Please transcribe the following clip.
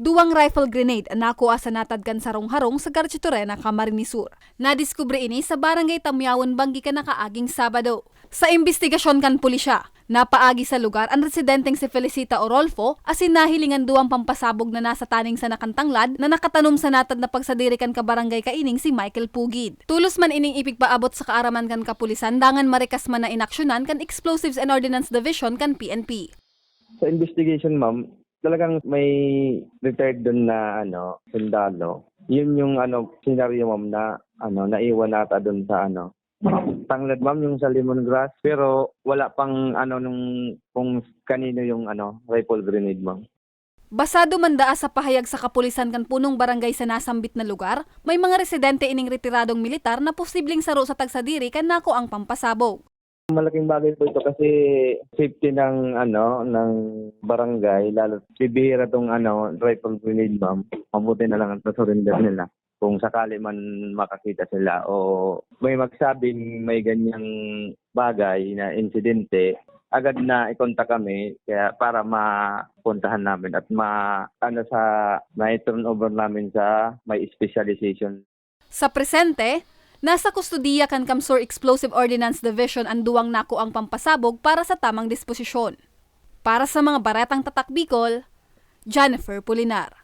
Duwang rifle grenade nakuha sa natadkan sa harong sa Garchitorena, Camarines Sur. Nadiskubre ini sa barangay Tamyawan, Banggi ka nakaaging Sabado. Sa investigasyon kan pulisya, napaagi sa lugar ang residenteng si Felicita Orolfo asin nahilingan duwang pampasabog na nasa taning sa nakantanglad na nakatanom sa natad na pagsadiri kan kabarangay kaining si Michael Pugid. Tulos man ining ipigpaabot sa kaaraman kan kapulisan dangan marikas man na inaksyonan kan Explosives and Ordnance Division kan PNP. Sa investigation, ma'am, talagang may retired doon na ano, sundalo. Yun yung ano, scenario, ma'am, na ano, naiwan nata doon sa ano, tanglad, ma'am, yung sa lemongrass. Pero wala pang ano nung kung kanino yung ano, rifle grenade, ma'am. Basado man daa sa pahayag sa kapulisan kan punong barangay sa nasambit na lugar, may mga residente ining retiradong militar na posibleng saro sa tagsadiri kan nako ang pampasabog. Malaking bagay po ito kasi safety ng ano ng barangay lalo bibihira tong ano rifle grenade ma'am. Mabuti na lang ang surrender nila kung sakali man makakita sila. O may magsabing may ganyang bagay na insidente agad na ikontak kami. Kaya para mapuntahan namin at ma ano sa may turn over namin sa may specialization. Sa presente, nasa kustudiya kan Kamsur Explosive Ordnance Division ang duwang nako ang pampasabog para sa tamang disposisyon. Para sa mga baretang tatak Bicol, Jennifer Pulinar.